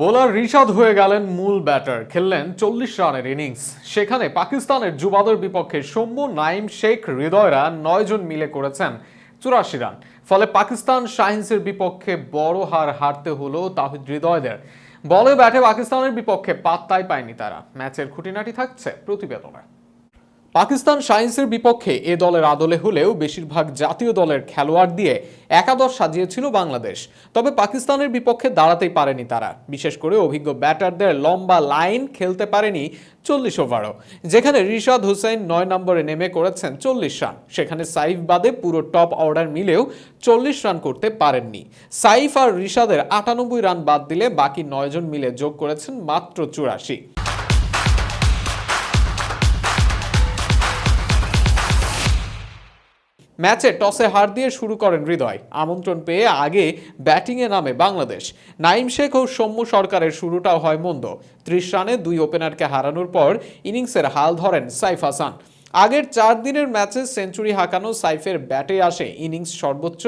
Bowler Rishad হয়ে গেলেন মূল ব্যাটার, খেললেন চল্লিশ রানের ইনিংস। সেখানে পাকিস্তানের যুবাদের বিপক্ষে সৌম্য নাইম শেখ, হৃদয়রা নয় জন মিলে করেছেন চুরাশি রান। ফলে পাকিস্তান শাহিন্সের বিপক্ষে বড় হার হারতে হলো তাহিদ হৃদয়দের। বলে ব্যাটে পাকিস্তানের বিপক্ষে পাত্তাই পায়নি তারা। ম্যাচের খুঁটিনাটি থাকছে প্রতিবেদনে। পাকিস্তান সায়েন্সের বিপক্ষে এ দলের আদলে হলেও বেশিরভাগ জাতীয় দলের খেলোয়াড় দিয়ে একাদশ সাজিয়েছিল বাংলাদেশ। তবে পাকিস্তানের বিপক্ষে দাঁড়াতেই পারেনি তারা। বিশেষ করে অভিজ্ঞ ব্যাটারদের লম্বা লাইন খেলতে পারেনি চল্লিশ ওভারও। যেখানে রিশাদ হুসেন নয় নম্বরে নেমে করেছেন চল্লিশ রান। সেখানে সাইফ বাদে পুরো টপ অর্ডার মিলেও চল্লিশ রান করতে পারেননি। সাইফ আর রিশাদের আটানব্বই রান বাদ দিলে বাকি নয়জন মিলে যোগ করেছেন মাত্র চুরাশি। ম্যাচে টসে হার দিয়ে শুরু করেন হৃদয়। আমন্ত্রণ পেয়ে আগে ব্যাটিংয়ে নামে বাংলাদেশ। নাইম শেখ ও সৌম্য সরকারের শুরুটাও হয় মন্দ। ত্রিশ রানে দুই ওপেনারকে হারানোর পর ইনিংসের হাল ধরেন সাইফ হাসান। আগের চার দিনের ম্যাচে সেঞ্চুরি হাঁকানো সাইফের ব্যাটে আসে ইনিংস সর্বোচ্চ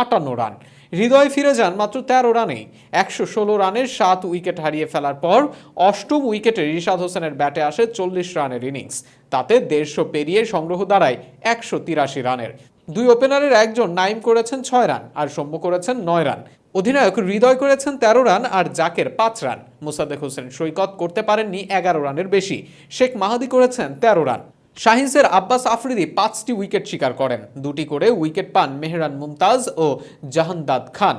আটান্ন রান। হৃদয় ফিরে যান মাত্র তেরো রানে একশো ষোলো রানের সাত উইকেট হারিয়ে ফেলার পর অষ্টম উইকেটে রিশাদ হোসেনের ব্যাটে আসে চল্লিশ রানের ইনিংস। তাতে দেড়শো পেরিয়ে সংগ্রহ দাঁড়ায় একশো তিরাশি রানের। দুই ওপেনারের একজন নাইম করেছেন ছয় রান আর সৌম্য করেছেন নয় রান। অধিনায়ক হৃদয় করেছেন তেরো রান আর জাকের পাঁচ রান। মুসাদেক হোসেন সৈকত করতে পারেননি এগারো রানের বেশি। শেখ মাহাদি করেছেন তেরো রান। শাহিনসের আব্বাস আফরিদি পাঁচটি উইকেট শিকার করেন। দুটি করে উইকেট পান মেহরান মুমতাজ ও জাহানদাদ খান।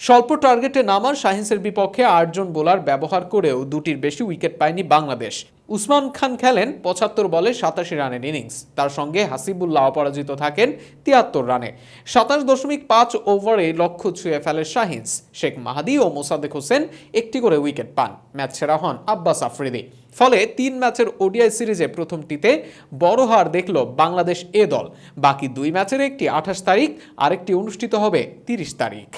স্বল্প টার্গেটে নামার শাহিনসের বিপক্ষে আটজন বোলার ব্যবহার করেও দুটির বেশি উইকেট পায়নি বাংলাদেশ। উসমান খান খেলেন পঁচাত্তর বলে সাতাশি রানের ইনিংস। তার সঙ্গে হাসিবুল্লাহ অপরাজিত থাকেন তিয়াত্তর রানে। সাতাশ দশমিক পাঁচ ওভারে লক্ষ্য ছুঁয়ে ফেলে শাহিনস। শেখ মাহাদি ও মোসাদেক হোসেন একটি করে উইকেট পান। ম্যাচ সেরা হন আব্বাস আফ্রিদি। ফলে তিন ম্যাচের ওডিআই সিরিজে প্রথমটিতে বড় হার দেখল বাংলাদেশ এ দল। বাকি দুই ম্যাচের একটি আঠাশ তারিখ, আরেকটি অনুষ্ঠিত হবে তিরিশ তারিখ।